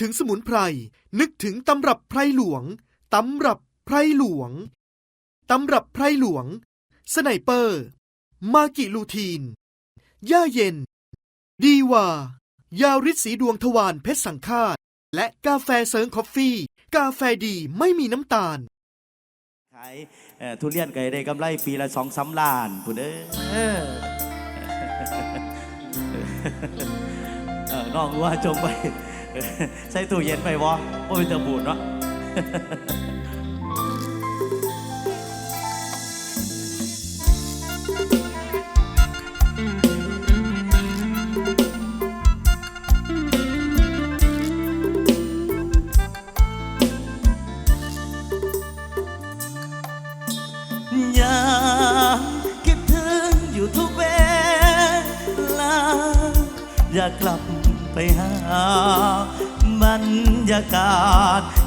ถึงสมุนไพร นึกถึงตำรับไพรหลวง ตำรับไพรหลวง ตำรับไพรหลวง สไนเปอร์ มากิลูทีน ย่าเย็น ดีวา ยาริดสีดวงทวารเพชรสังฆาต และกาแฟเซิร์งคอฟฟี่ กาแฟดีไม่มีน้ำตาล ขายเอ่อทุเรียนไก่ได้กำไรปีละสองสามล้านผู้เด้อเออเออน้องว่าจงไป ใส่ตู้เย็นไปวะเพราะเป็นตอบูดเนาะ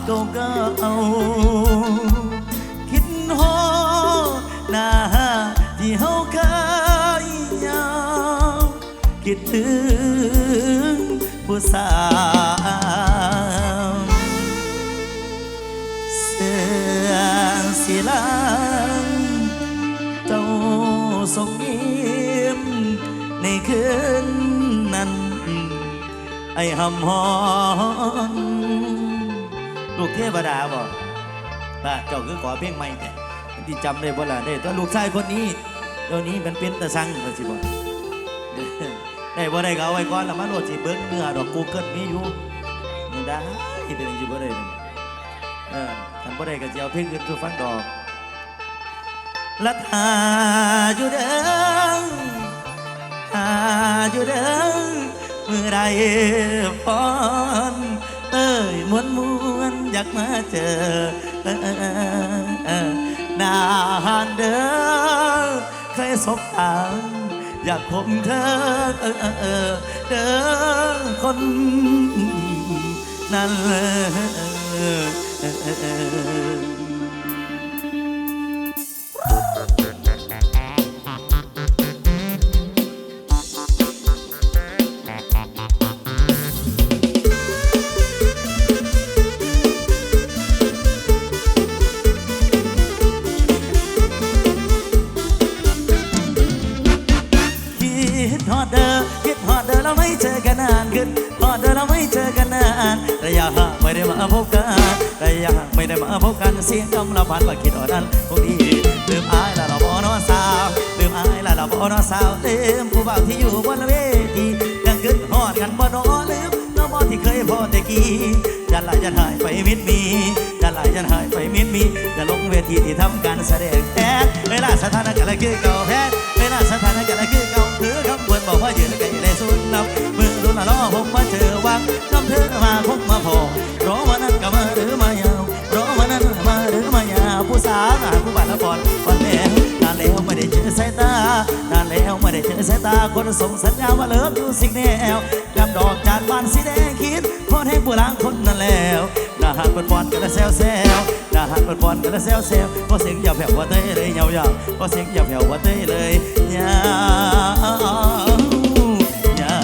เก่าๆคิดฮอดหน้าที่เฮาเคยยาวคิดถึงผู้สาวเสื้อสีลางเจ้าทรงยิ้มในคืนนั้น ไอ้หำหอน ลูกเทวดาบ่ป้าเจ้าคือขอเพลงใหม่แต่ที่จำได้บ่ล่ะได้แตัวลูกชายคนนี้เดี๋ยวนี้มันเป็นตะสังว่าสิบ่ได้บ่ได้ก็เอาไว้ก่อนล้วมาโหลดสิเบิ่งเนื้อดอกกูเกิลมีอยู่มันได้เป็นจังซี่บ่ได้เลยเออทำบ่ได้ก็จะเอาเพลงอื่นสู่ฟังดอกลัดหาอยู่เด้อหาอยู่เด้อมือใดพรเอ้ยมวนมวนๆ อยากมาเจอ นานเด้อเคยสบตาอยากคมเธอเออเออเออเด้อคนนั้น พบกันระยะห่างไม่ได้มาพบกันเสียงคำละพันว่าคิดอนั้นพวกนี้ลืมอายและเราบ่นอสาวลืมอายและเราบ่นอสาวลืมผู้บ่าวที่อยู่บนเวทียังคิดฮอดกันบ่นอลืมน้องบ่ที่เคยพอแต่กี้จะไหลจะหายไปมิดมีจะไหลจะหายไปมิดมีจะลงเวทีที่ทำการแสดงแทนเวลาสถานการณ์คือเก่าแพ้เวลาสถานการณ์คือเก่า ตาคนส่งสัญญาว่าเลิฟอยู่สิ่งแนวนำดอกจานบานสีแดงคิดพอให้ผู้ล้างคนนั้นแล้วนาหักเป็นบอลกันและแซวแซวนาหักเป็นบอลกันและแซวแซวพอเสียงหยาบแผ่วว่าเต้เลยยาวยาวพอเสียงหยาบแผ่วว่าเต้เลยยาวยาว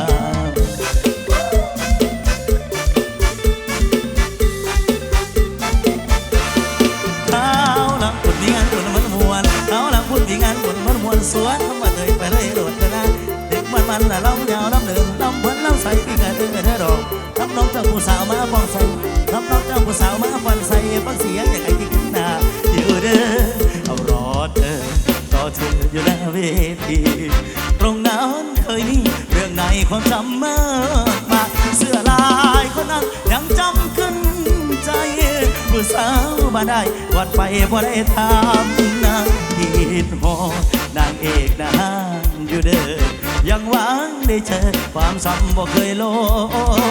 เอาละพูดมีงานบุญมันมวนเอาละพูดมีงานบุญมันมวนสวนทำมาเลยไปเลยโดดเลยนะ มันละเล่ายาวลำเดินลำเพิ่นลำใสปีกระเดือเธอดอกทำน้องเจ้าผู้สาวมาป้องใส่ทำน้องเจ้าผู้สาวมาป้นใส่ป้อนเสียงอย่างไอ้ที่ขึ้นหน้าอยู่เด้อเอารอเธอรอเธออยู่หน้าเวทีตรงนั้นเคยมีเรื่องในความจำมากมายเสื้อลายคนนั้นยังจำขึ้นใจผู้สาวมาได้วันไปบ่ได้ทำนะคิดฮอนางเอกนางอยู่เด้อ ยังหวังได้เจอความซ้ำบ่เคยล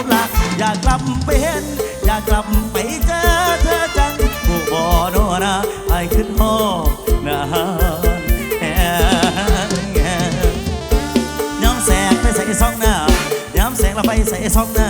บละอยากกลับไปเห็น อยากกลับไปเจอเธอจังผู้บ่โนนะไอขึ้นห้องนะฮ่ย้อมแสงไปใส่ซองหน้าย้อมแสงเราไปใส่ซองหน้า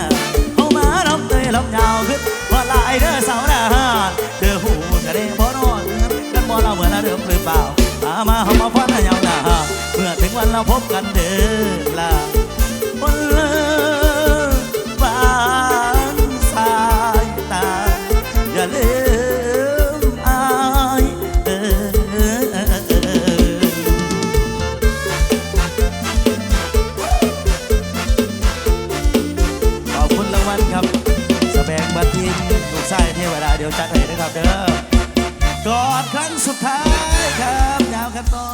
ุดท้ายครับยาวกันต่อ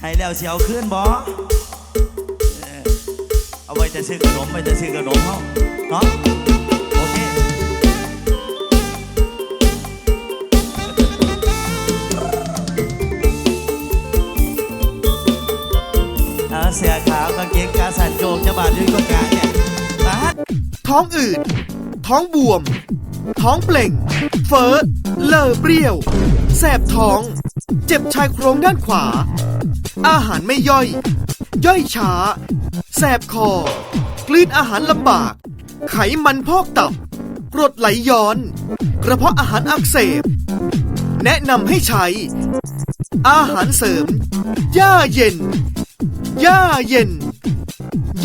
ให้แล้วเสียวขึ้นบอเอาไว้จะซื้อขนมไว้จะซื้อขนมเขาเนาะโอเคเอาเสื้อขาวกางเกงกาสันโจกจะบาดด้วยก็กาเนี่ยท้องอืดท้องบวม ท้องเปล่ง เฟ้อเลอเปรี้ยว แสบท้อง เจ็บชายโครงด้านขวา อาหารไม่ย่อย ย่อยช้า แสบคอ กลืนอาหารลำบาก ไขมันพอกตับ กรดไหลย้อน กระเพาะอาหารอักเสบ แนะนำให้ใช้ อาหารเสริมย่าเย็นย่าเย็น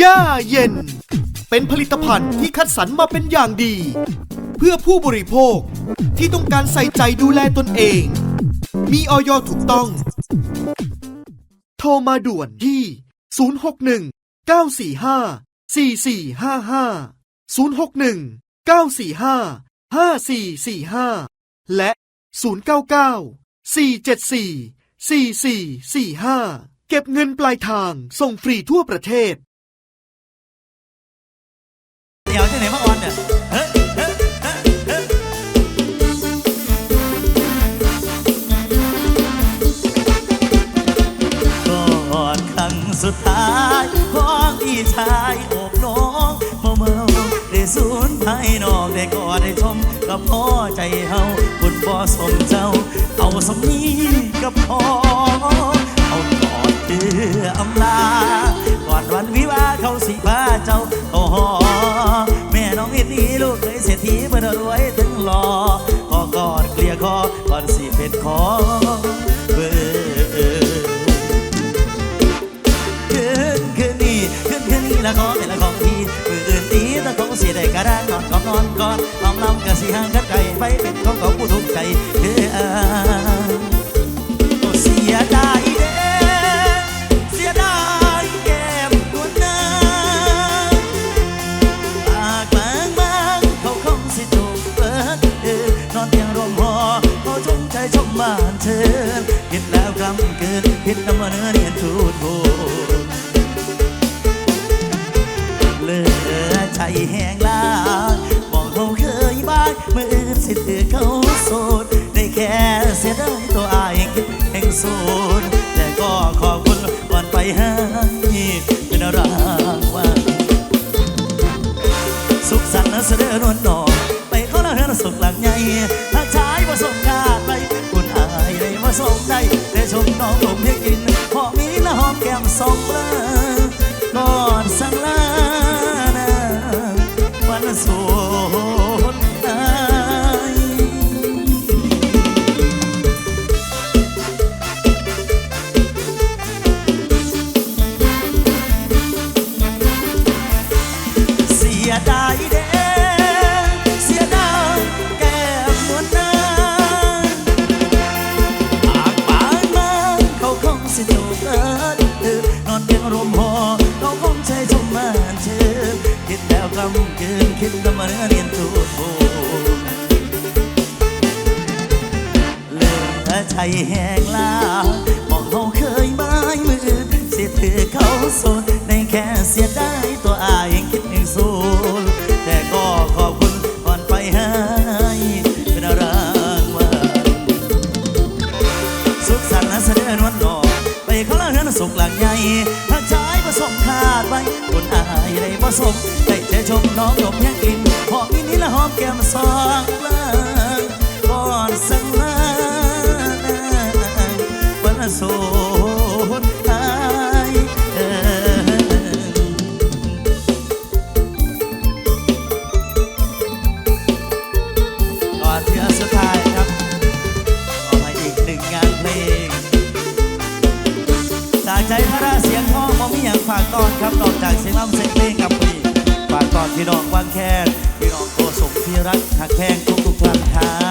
ย่าเย็น เป็นผลิตภัณฑ์ที่คัดสรรมาเป็นอย่างดี เพื่อผู้บริโภค ที่ต้องการใส่ใจดูแลตนเอง มีออยถูกต้อง โทรมาด่วนที่ 061 945 4455 061 945 5445 และ 099 474 4445 เก็บเงินปลายทางส่งฟรีทั่วประเทศ เดี๋ยวที่ไหนมาออนเนี่ยายนอกได้กอดได้ชมกับพ่อใจเฮาคุณบ่สมเจ้า เอาสมนี้กับพ่อเอากอดเดืออำลาก่อนวันวิวาเขาสิพาเจ้าโอ้โหแม่น้องอินนี่ลูกเคยเศรษฐีเมื่อรวยถึงหล่อขอกอดเกลียคอก่อนสิเป็นขอเบอร์ ละขอเป็นละของพี่มืออื่นตีตะคงสิได้กระด้างนอนกอนนอนก่อนลำลำกะสิห่างกันไกลไปเป็นของของผู้ทุกข์ใจเด้อเสียดายเด้เสียดายแก้มนวลนาปากบางบางเขาคงสิจูบเปิดเออนอนเตียงรวมหอเขาจงใจชมบ้านเชิญเห็นแล้วกำเกินเห็นน้ำมันเนื้อเนียนทูดโบ ใจแห้งลาบอกเขาเคยบ้านเมื่ออื่นสิถือเขาโสด ได้แค่เสียดายตัวอายคิดแห่งสูญแต่ก็ขอบคุณก่อนไปให้เป็นรางวัลสุขสันต์นะเสด็จนวลนองไปเขอละเฮือนสุขหลังใหญ่ถ้าชายประสงคาดไปคุณอายได้มาส่งได้ได้ชมน้องลมให้กินพอมีละหอมแก้มสองเบลอกอดสั่ง โสดในแค่เสียดายตัวอายคิดหนึ่งสูนแต่ก็ขอบคุณก่อนไปให้เป็นรางวัลสุขสันต์นะเสด็จนวลนองไปเขาละเฮือนสุขหลังใหญ่ถ้าชายผสมขาดไปคนอายได้ผสมได้เจชมน้องดมยังกินหอมมินิละหอมแก้มสอง ก่อนสุดท้ายครับขอให้อีกหนึ่งงานเพลงจากใจพระราเสียงทองมมีอย่างฝากตอนครับนอกจากเสียงล่ำเสียงเพลงกับพี่ฝากตอนพี่น้องวางแค่นพี่น้องโกสมที่รักหักแพงทุกทุกท่านครับ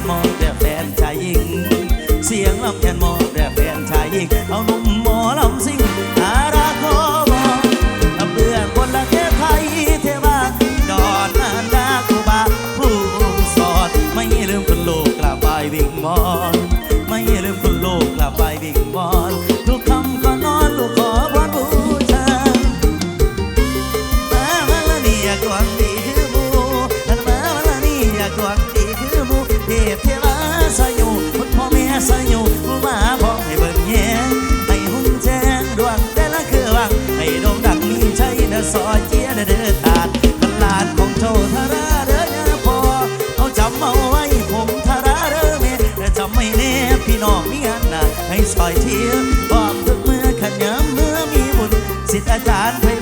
นมองแต่แฟนชายหญิง เสียงลำแคนมอง สิทธิ์อาจารย์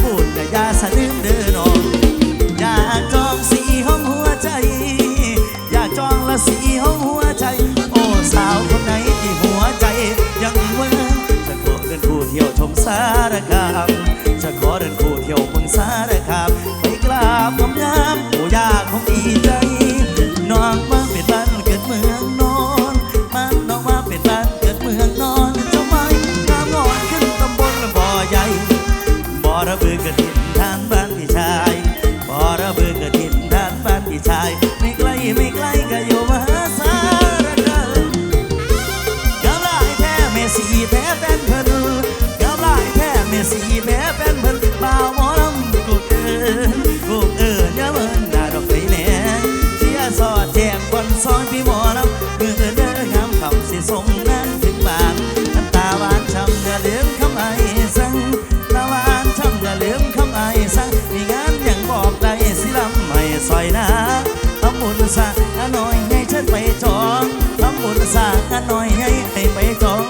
สานหน่อยให้ไปจอง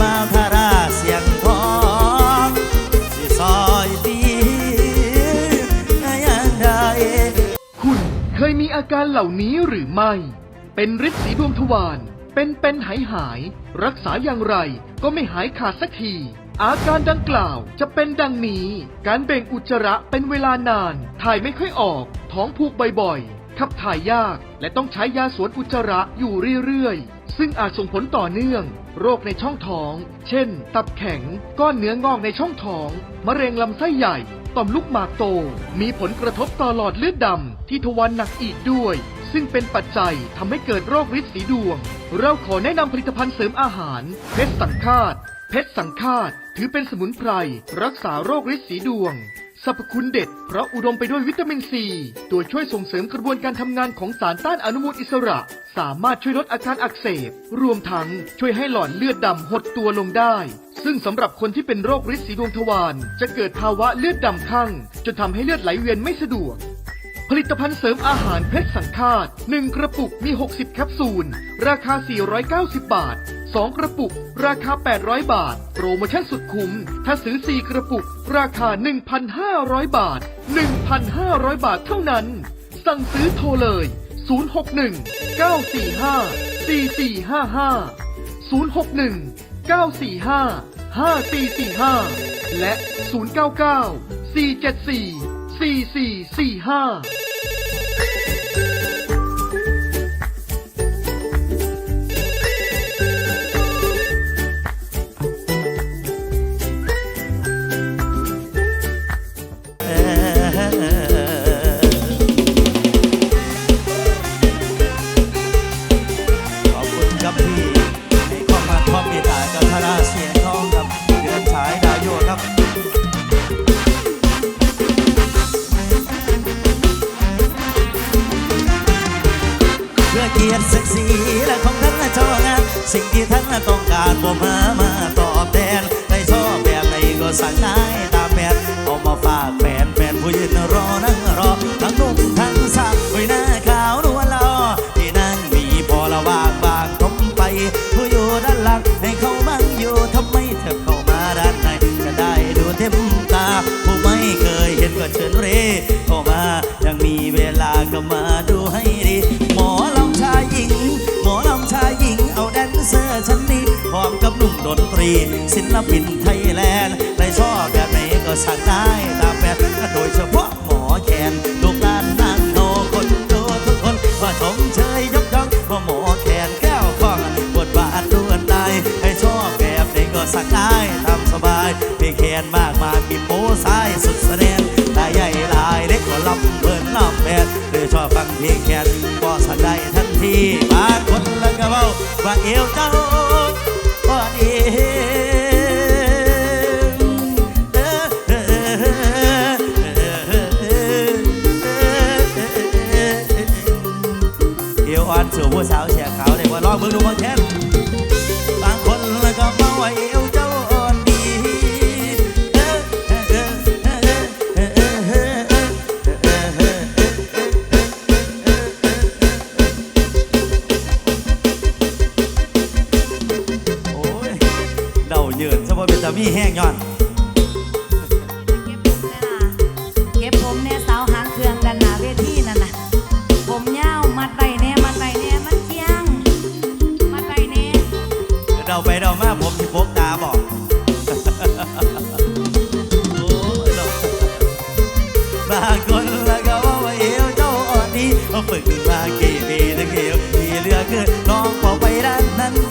มาทาราเสียงทองสิซอยปียังได้คุณเคยมีอาการเหล่านี้หรือไม่ เป็นฤทธิ์สีดวงทวารเป็นเป็นหายหาย รักษาอย่างไรก็ไม่หายขาดสักที อาการดังกล่าวจะเป็นดังนี้ การเบ่งอุจจาระเป็นเวลานาน ถ่ายไม่ค่อยออก ท้องผูกบ่อยๆขับถ่ายยาก และต้องใช้ยาสวนอุจจาระอยู่เรื่อยๆ ซึ่งอาจส่งผลต่อเนื่อง โรคในช่องท้อง เช่น ตับแข็ง ก้อนเนื้องอกในช่องท้อง มะเร็งลำไส้ใหญ่ ต่อมลูกหมากโต มีผลกระทบต่อหลอดเลือดดำที่ทวารหนักอีกด้วย ซึ่งเป็นปัจจัยทำให้เกิดโรคฤทธิ์สีดวง เราขอแนะนำผลิตภัณฑ์เสริมอาหาร เพชรสังฆาตเพชรสังฆาตถือเป็นสมุนไพรรักษาโรคฤทธิ์สีดวง สรรพคุณเด็ด เพราะอุดมไปด้วยวิตามินซี ตัวช่วยส่งเสริมกระบวนการทำงานของสารต้านอนุมูลอิสระ สามารถช่วยลดอาการอักเสบ รวมทั้งช่วยให้หลอดเลือดดำหดตัวลงได้ ซึ่งสำหรับคนที่เป็นโรคฤทธิ์สีดวงทวารจะเกิดภาวะเลือดดำข้างจนทำให้เลือดไหลเวียนไม่สะดวก ผลิตภัณฑ์เสริมอาหารเพชรสังฆาต1กระปุกมี 60 แคปซูล ราคา 490 บาท 2 กระปุก ราคา 800 บาท โปรโมชั่นสุดคุ้ม ถ้าซื้อ 4 กระปุก ราคา 1,500 บาท 1,500 บาทเท่านั้น สั่งซื้อโทรเลย 061 945 4455 061 945 5445 และ 099 474 4445 เพียรติศักดิ์ศรีและของท่านเจ้างานสิ่งที่ท่านต้องการบ่มามาตอบแทนได้ชอบแบบไหนก็สั่งได้ ดนตรี ศิลปินไทยแลนด์ใครชอบแบบไหนก็สั่งได้ตามแบบโดยเฉพาะหมอแคนลูกหลานนั่งโนคนดูทุกคนว่าชมเชยยกย่องว่าหมอแคนแก้วข้องบทบาทดวนได้ให้ชอบแบบไหนก็สั่งได้ตามสบายพี่แคนมากมายมีโป้สายสุดแสดงตายใหญ่ลายเล็กก็ลำเพลินลำแบดหรือชอบฟังเพลงแคนก็สั่งได้ทันทีบางคนล้วก็เว้าว่าเอวเจ้า อ่อนสู่ผู้สาวเสียเขาวเลยว่าลองมึงดูบางแค่นบางคนแล้วก็เมาว่าเอวเจ้า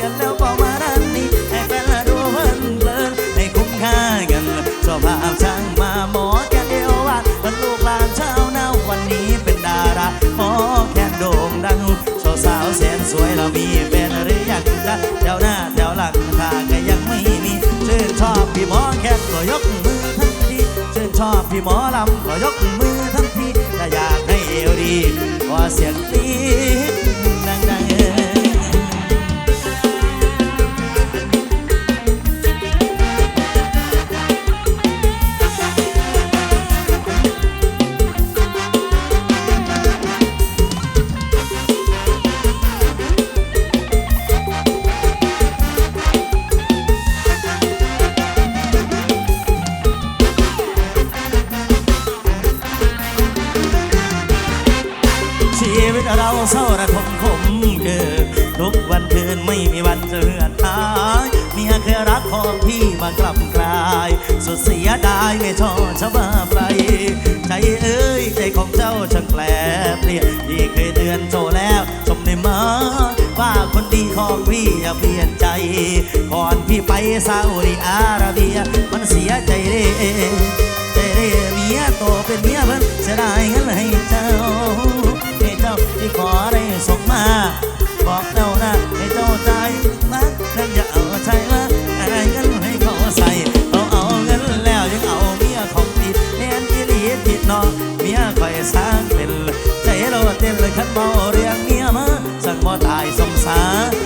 กันแล้วพอมาด้านนี้ให้แฟนละดูเพลินเพลินให้คุ้มค่ากันสอบภาพช่างมาหมอแกเดียววัดมันลูกหลานชาวนาวันนี้เป็นดาราหมอแคนโด่งดังสาวสาวแสนสวยเรามีแฟนหรือยังจ๊ะแถวหน้าแถวหลังถ้าก็ยังไม่มีชื่นชอบพี่หมอแคนก็ยกมือทันทีชื่นชอบพี่หมอลำก็ยกมือทันทีถ้าอยากให้เอวดีก็เสียงดี เตือนโตแล้วชมในมาว่าคนดีของพี่อย่าเปลี่ยนใจ ก่อนพี่ไปซาอุดิอาระเบีย มันเสียใจเด้ใจเรเมียโตเป็นเมียเพิ่นเสียดายเงินให้เจ้าให้เจ้าที่ขอได้ส่งมา บอกเจ้านะ บ่เลยขันเมาเรื่องเมียมาสั่งบ่ตายสงสาร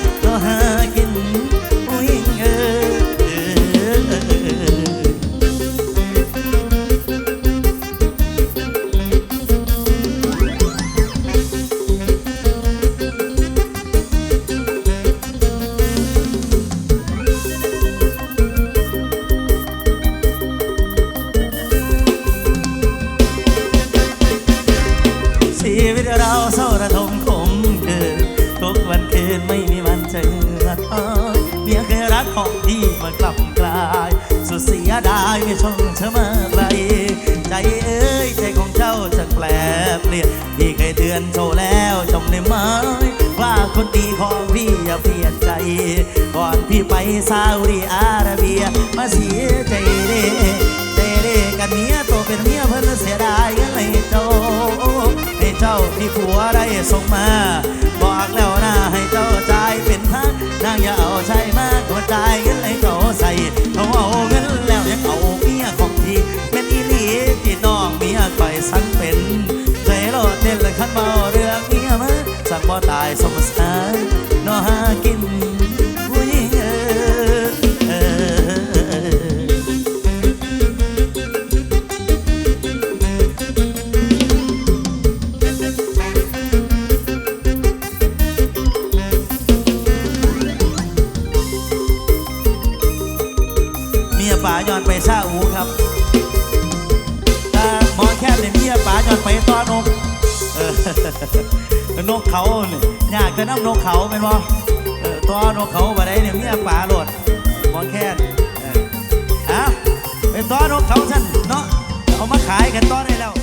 พี่ไปซาอุดิอาระเบีย มาเสียใจเด้ใจเด้กันเมียโตเป็นเมียเพิ่นเสียดายกันเลยเจ้าให้เจ้าที่ผัวได้ส่งมา บอกแล้วนะให้เจ้าจ่ายเป็นทางนางอย่าเอาใช้มากกว่าจ่ายเงินให้เขาใส่เขาเอาเงินแล้วยังเอาเมียของพี่เป็นอีหลีที่น้องเมียคอยสั่งเป็นใจโลดเด่นเลยขันเมาเรื่องเมียมาสั่งบ่ตายสมสารนอหากิน ย้อนไปซาอูครับหมอแค่เนนี้ยป๋าย้อนไปต้อนนกเออนกเขาเนี่ยยากจะน้ำนกเขาเป็นบ่ต้อนกเขาบ่ได้เนี่ยเบี้ยป๋าหลดหมอแค่อะไปต้อนกเขาฉันเนาะเอามาขายกันต้อนได้แล้ว